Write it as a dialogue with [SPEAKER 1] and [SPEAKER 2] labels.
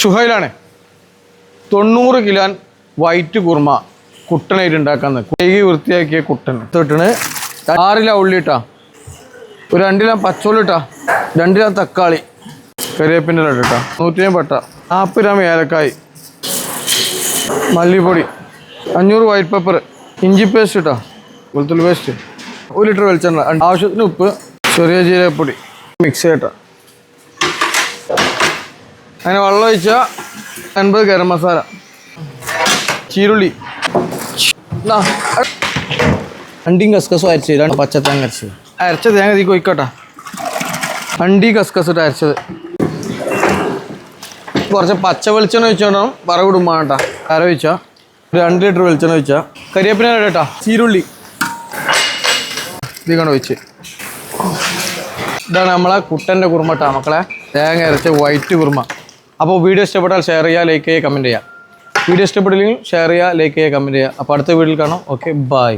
[SPEAKER 1] ഷുഹൈലാണ്. തൊണ്ണൂറ് kilo white korma കുട്ടനായിട്ട് ഉണ്ടാക്കാൻ കൈകി വൃത്തിയാക്കിയ കുട്ടൻ. തൊട്ടിന് ആറില ഉള്ളി ഇട്ടാ. ഒരു രണ്ടില പച്ചോളിട്ടാ രണ്ടില തക്കാളി. കറിവേപ്പിന്റെ ഇട്ടാ നൂറ്റിയും പട്ട. നാൽപ്പത് ഗ്രാം ഏലക്കായി. മല്ലിപ്പൊടി. അഞ്ഞൂറ് വൈറ്റ് പേപ്പർ ഇഞ്ചി പേസ്റ്റ് ഇട്ടാ. വെളുത്തുള്ളി പേസ്റ്റ് ഒരു ലിറ്റർ വെളിച്ചെണ്ണ. ആവശ്യത്തിന് ഉപ്പ്. ചെറിയ ജീരകപ്പൊടി. മിക്സ് ചെയ്യട്ടാ അങ്ങനെ വെള്ളം ഒഴിച്ച എൺപത് ഗരം മസാല. ചീരുള്ളി. അണ്ടിയും കസ്കസും അരച്ച് രണ്ട് പച്ച തേങ്ങ അരച്ച് അരച്ച തേങ്ങ തീ കൊയ്ക്കോട്ടെ. അണ്ടി കസ്കസ് ഇട്ട് അരച്ചത്. കുറച്ച് പച്ച വെളിച്ചെണ്ണ ഒഴിച്ചോണം വറവിടുമ്പോ കേട്ടാ കര ഒഴിച്ചാ. രണ്ട് ലിറ്റർ വെളിച്ചെണ്ണ ഒഴിച്ചാ. കരിയേപ്പിന കേട്ടാ ചീരുള്ളി. ഇത് കണ്ട് ഒഴിച്ച്. ഇതാണ് നമ്മളെ കുട്ടന്റെ കുറുമട്ടാ മക്കളെ. തേങ്ങ അരച്ച വൈറ്റ് കുറുമ. അപ്പോൾ വീഡിയോ ഇഷ്ടപ്പെട്ടാൽ ഷെയർ ചെയ്യുക ലൈക്ക് ചെയ്യുക കമന്റ് ചെയ്യുക വീഡിയോ ഇഷ്ടപ്പെട്ടില്ലെങ്കിൽ ഷെയർ ചെയ്യുക ലൈക്ക് ചെയ്യുക കമന്റ് ചെയ്യുക അപ്പോൾ അടുത്ത വീഡിയോയിൽ കാണാം. Okay bye